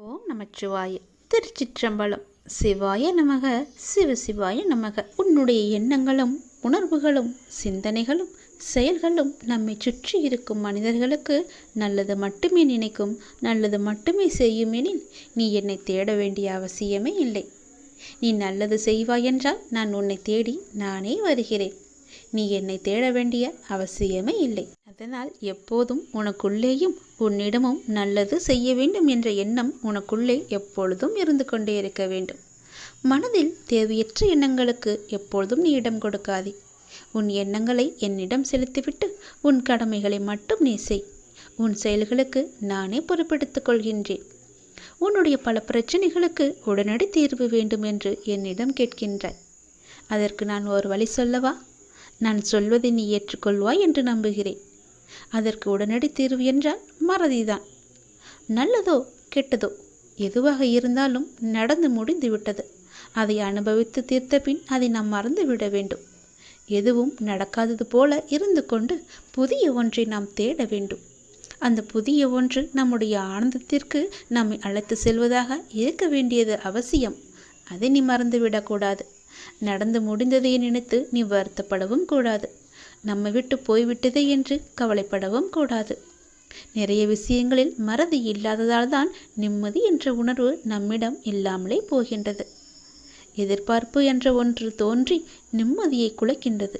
ஓம் நமச்சிவாய. திருச்சிற்றம்பலம். சிவாய நமக. சிவ சிவாய நமக. உன்னுடைய எண்ணங்களும் உணர்வுகளும் சிந்தனைகளும் செயல்களும் நம்மை சுற்றி இருக்கும் மனிதர்களுக்கு நல்லது மட்டுமே நினைக்கும் நல்லது மட்டுமே செய்யும் எனில் நீ என்னை தேட வேண்டிய அவசியமே இல்லை. நீ நல்லது செய்வாய் என்றால் நான் உன்னை தேடி நானே வருகிறேன். நீ என்னை தேட வேண்டிய அவசியமே இல்லை. அதனால் எப்போதும் உனக்குள்ளேயும் உன்னிடமும் நல்லது செய்ய வேண்டும் என்ற எண்ணம் உனக்குள்ளே எப்பொழுதும் இருந்து கொண்டே இருக்க வேண்டும். மனதில் தேவையற்ற எண்ணங்களுக்கு எப்பொழுதும் நீ இடம் கொடுக்காதே. உன் எண்ணங்களை என்னிடம் செலுத்திவிட்டு உன் கடமைகளை மட்டும் நீ செய். உன் செயல்களுக்கு நானே பொறுப்பெடுத்துக் கொள்கின்றேன். உன்னுடைய பல பிரச்சனைகளுக்கு உடனடி தீர்வு வேண்டும் என்று என்னிடம் கேட்கின்றாய். அதற்கு நான் ஒரு வழி சொல்லவா? நான் சொல்வதை நீ ஏற்றுக்கொள்வாய் என்று நம்புகிறேன். அதற்கு உடனடி தீர்வு என்றால் மறதிதான். நல்லதோ கெட்டதோ எதுவாக இருந்தாலும் நடந்து முடிந்து விட்டது. அதை அனுபவித்து தீர்த்த பின் அதை நாம் மறந்து விட வேண்டும். எதுவும் நடக்காதது போல இருந்து கொண்டு புதிய ஒன்றை நாம் தேட வேண்டும். அந்த புதிய ஒன்று நம்முடைய ஆனந்தத்திற்கு நம்மை அழைத்து செல்வதாக இருக்க வேண்டியது அவசியம். அதை நீ மறந்துவிடக்கூடாது நடந்து முடிந்ததை நினைத்து நீ வருத்தப்படவும் கூடாது. நம்ம விட்டு போய்விட்டதே என்று கவலைப்படவும் கூடாது. நிறைய விஷயங்களில் மறதி இல்லாததால் தான் நிம்மதி என்ற உணர்வு நம்மிடம் இல்லாமலே போகின்றது. எதிர்பார்ப்பு என்ற ஒன்று தோன்றி நிம்மதியை குலைக்கின்றது.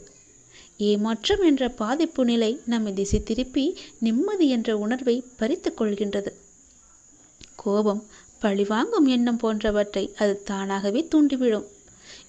ஏமாற்றம் என்ற பாதிப்பு நிலை நம்மை திசை திருப்பி நிம்மதி என்ற உணர்வை பறித்து கொள்கின்றது. கோபம் பழிவாங்கும் எண்ணம் போன்றவற்றை அது தானாகவே தூண்டிவிடும்.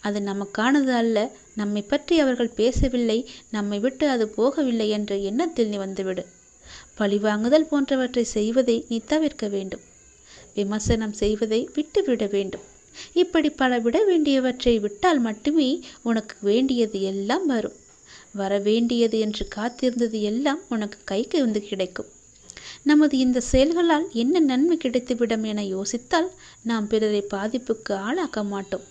அது நமக்கானது அல்ல. நம்மை பற்றி அவர்கள் பேசவில்லை. நம்மை விட்டு அது போகவில்லை என்ற எண்ணத்தில் நீ வந்துவிடு. பழிவாங்குதல் போன்றவற்றை செய்வதை நீ தவிர்க்க வேண்டும். விமர்சனம் செய்வதை விட்டுவிட வேண்டும். இப்படி பல விட வேண்டியவற்றை விட்டால் மட்டுமே உனக்கு வேண்டியது எல்லாம் வரும். வர வேண்டியது என்று காத்திருந்தது எல்லாம் உனக்கு கைக்கு வந்து கிடைக்கும். நமது இந்த செயல்களால் என்ன நன்மை கிடைத்துவிடும் என யோசித்தால் நாம் பிறரை பாதிப்புக்கு ஆளாக்க மாட்டோம்.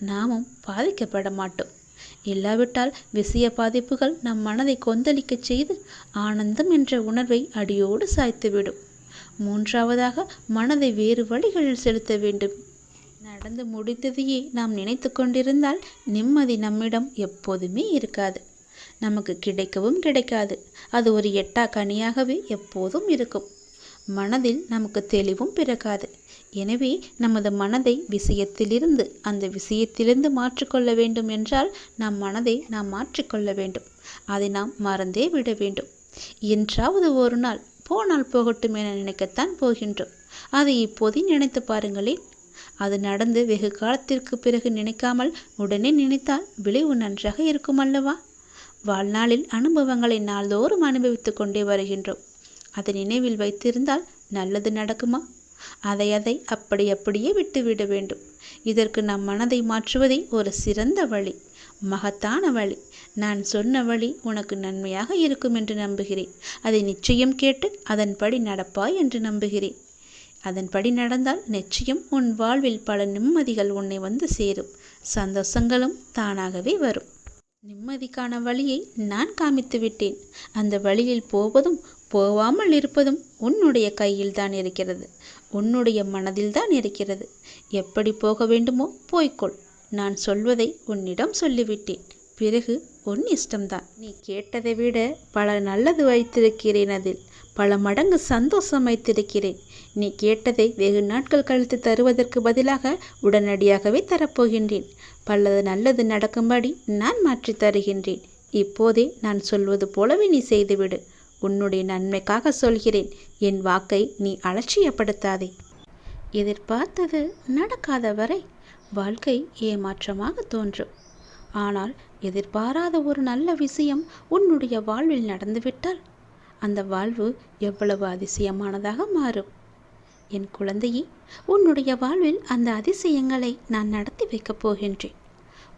நாமும் பாதிக்கப்பட மாட்டோம். இல்லாவிட்டால் விஷய பாதிப்புகள் நம் மனதை கொந்தளிக்கச் செய்து ஆனந்தம் என்ற உணர்வை அடியோடு சாய்த்துவிடும். மூன்றாவதாக மனதை வேறு வழிகளில் செலுத்த வேண்டும். நடந்து முடிந்ததையே நாம் நினைத்து கொண்டிருந்தால் நிம்மதி நம்மிடம் எப்போதுமே இருக்காது. நமக்கு கிடைக்கவும் கிடைக்காது. அது ஒரு எட்டா கனியாகவே எப்போதும் இருக்கும். மனதில் நமக்கு தெளிவும் பிறக்காது. எனவே நமது மனதை விஷயத்திலிருந்து அந்த விஷயத்திலிருந்து மாற்றிக்கொள்ள வேண்டும் என்றால் நம் மனதை நாம் மாற்றிக்கொள்ள வேண்டும். அதை நாம் மறந்தே விட வேண்டும். என்றாவது ஒரு நாள் போனால் போகட்டும் என நினைக்கத்தான் போகின்றோம். அதை இப்போதே நினைத்து பாருங்களேன். அது நடந்து வெகு காலத்திற்கு பிறகு நினைக்காமல் உடனே நினைத்தால் விளைவு நன்றாக இருக்கும் அல்லவா? வாழ்நாளில் அனுபவங்களை நாள்தோறும் அனுபவித்து கொண்டே வருகின்றோம். அதை நினைவில் வைத்திருந்தால் நல்லது நடக்குமா? அதை அதை அப்படி அப்படியே விட்டுவிட வேண்டும். இதற்கு நம் மனதை மாற்றுவதே ஒரு சிறந்த வழி மகத்தான வழி. நான் சொன்ன வழி உனக்கு நன்மையாக இருக்கும் என்று நம்புகிறேன். அதை நிச்சயம் கேட்டு அதன்படி நடப்பாய் என்று நம்புகிறேன். அதன்படி நடந்தால் நிச்சயம் உன் வாழ்வில் பல நிம்மதிகள் உன்னை வந்து சேரும். சந்தோஷங்களும் தானாகவே வரும். நிம்மதிக்கான வழியை நான் காமித்து விட்டேன். அந்த வழியில் போவதும் போவாமல் இருப்பதும் உன்னுடைய கையில் தான் இருக்கிறது. உன்னுடைய மனதில் தான் இருக்கிறது. எப்படி போக வேண்டுமோ போய்க்கொள். நான் சொல்வதை உன்னிடம் சொல்லிவிட்டேன். பிறகு உன் இஷ்டம்தான். நீ கேட்டதை விட பல நல்லது வைத்திருக்கிறேன் அதில். பல மடங்கு சந்தோஷம் வைத்திருக்கிறேன். நீ கேட்டதை வெகு நாட்கள் கழித்து தருவதற்கு பதிலாக உடனடியாகவே தரப்போகின்றேன். பல நல்லது நடக்கும்படி நான் மாற்றி தருகின்றேன். இப்போதே நான் சொல்வது போலவே நீ செய்துவிடு. உன்னுடைய நன்மைக்காக சொல்கிறேன். என் வாக்கை நீ அலட்சியப்படுத்தாதே. எதிர்பார்த்தது நடக்காத வரை வாழ்க்கை ஏமாற்றமாக தோன்றும். ஆனால் எதிர்பாராத ஒரு நல்ல விஷயம் உன்னுடைய வாழ்வில் நடந்துவிட்டால் அந்த வாழ்வு எவ்வளவு அதிசயமானதாக மாறும். என் குழந்தையே உன்னுடைய வாழ்வில் அந்த அதிசயங்களை நான் நடத்தி வைக்கப் போகின்றேன்.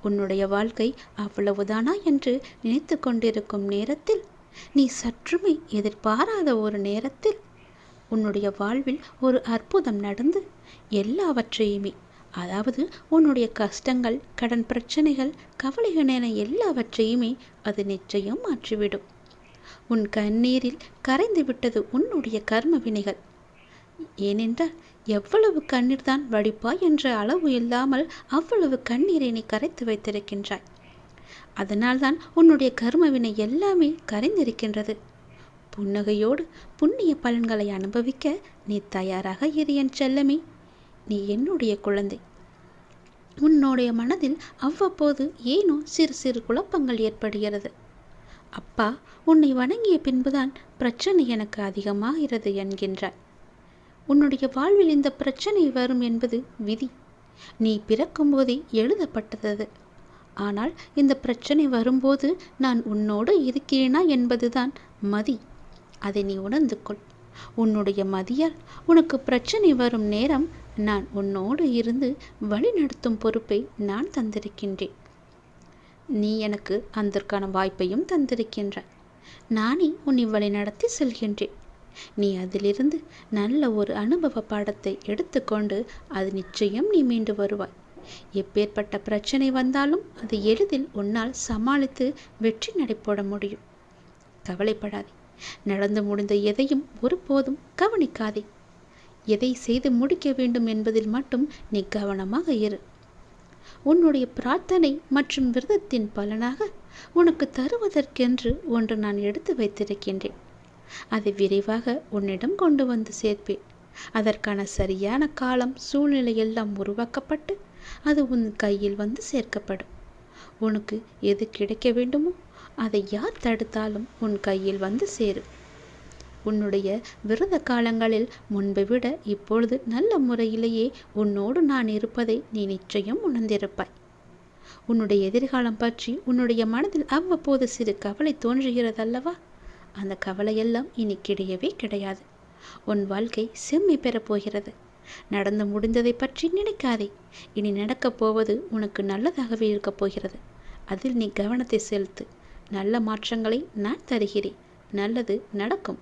உன்னுடைய வாழ்க்கை அவ்வளவுதானா என்று நினைத்து கொண்டிருக்கும் நேரத்தில் நீ சற்றுமே எதிர்பாராத ஒரு நேரத்தில் உன்னுடைய வாழ்வில் ஒரு அற்புதம் நடந்து எல்லாவற்றையுமே அதாவது உன்னுடைய கஷ்டங்கள் கடன் பிரச்சனைகள் கவலைகள் என எல்லாவற்றையுமே அது நிச்சயம் மாற்றிவிடும். உன் கண்ணீரில் கரைந்து விட்டது உன்னுடைய கர்ம வினைகள். ஏனென்றால் எவ்வளவு கண்ணீர் தான் வடிப்பாய் என்ற அளவு இல்லாமல் அவ்வளவு கண்ணீரை நீ கரைத்து வைத்திருக்கின்றாய். அதனால்தான் உன்னுடைய கர்மவினை எல்லாமே கரைந்திருக்கின்றது. புன்னகையோடு புண்ணிய பலன்களை அனுபவிக்க நீ தயாராக இரு என் செல்லமே. நீ என்னுடைய குழந்தை. உன்னுடைய மனதில் அவ்வப்போது ஏனோ சிறு சிறு குழப்பங்கள் ஏற்படுகிறது. அப்பா உன்னை வணங்கிய பின்புதான் பிரச்சனை எனக்கு அதிகமாகிறது என்கின்றாய் உன்னுடைய வாழ்வில் இந்த பிரச்சனை வரும் என்பது விதி. நீ பிறக்கும்போதே எழுதப்பட்டது ஆனால் இந்த பிரச்சனை வரும்போது நான் உன்னோடு இருக்கிறேனா என்பதுதான் மதி. அதை நீ உணர்ந்து கொள். உன்னுடைய மதியால் உனக்கு பிரச்சனை வரும் நேரம் நான் உன்னோடு இருந்து வழிநடத்தும் பொறுப்பை நான் தந்திருக்கின்றேன். நீ எனக்கு அதற்கான வாய்ப்பையும் தந்திருக்கின்ற. நானே உன்னை வழிநடத்தி செல்கின்றேன். நீ அதிலிருந்து நல்ல ஒரு அனுபவ பாடத்தை எடுத்துக்கொண்டு அது நிச்சயம் நீ மீண்டு வருவாய். எப்பேற்பட்ட பிரச்சனை வந்தாலும் அது எளிதில் உன்னால் சமாளித்து வெற்றி நடைபோட முடியும். கவலைப்படாதே. நடந்து முடிந்த எதையும் ஒருபோதும் கவனிக்காதே. எதை செய்து முடிக்க வேண்டும் என்பதில் மட்டும் நீ கவனமாக இரு. உன்னுடைய பிரார்த்தனை மற்றும் விரதத்தின் பலனாக உனக்கு தருவதற்கென்று ஒன்று நான் எடுத்து வைத்திருக்கின்றேன். அதை விரைவாக உன்னிடம் கொண்டு வந்து சேர்ப்பேன். அதற்கான சரியான காலம் சூழ்நிலை எல்லாம் உருவாக்கப்பட்டு அது உன் கையில் வந்து சேர்க்கப்படும். உனக்கு எது கிடைக்க வேண்டுமோ அதை யார் தடுத்தாலும் உன் கையில் வந்து சேரும். உன்னுடைய விரத காலங்களில் முன்பை விட இப்பொழுது நல்ல முறையிலேயே உன்னோடு நான் இருப்பதை நீ நிச்சயம் உணர்ந்திருப்பாய். உன்னுடைய எதிர்காலம் பற்றி உன்னுடைய மனதில் அவ்வப்போது சிறு கவலை தோன்றுகிறதல்லவா? அந்த கவலையெல்லாம் இனி கிடையவே கிடையாது. உன் வாழ்க்கை செம்மை பெறப் போகிறது நடந்து முடிந்ததை பற்றி நினைக்காதே. இனி நடக்கப் போவது உனக்கு நல்லதாகவே இருக்கப் போகிறது. அதில் நீ கவனத்தை செலுத்து. நல்ல மாற்றங்களை நான் தருகிறேன். நல்லது நடக்கும்.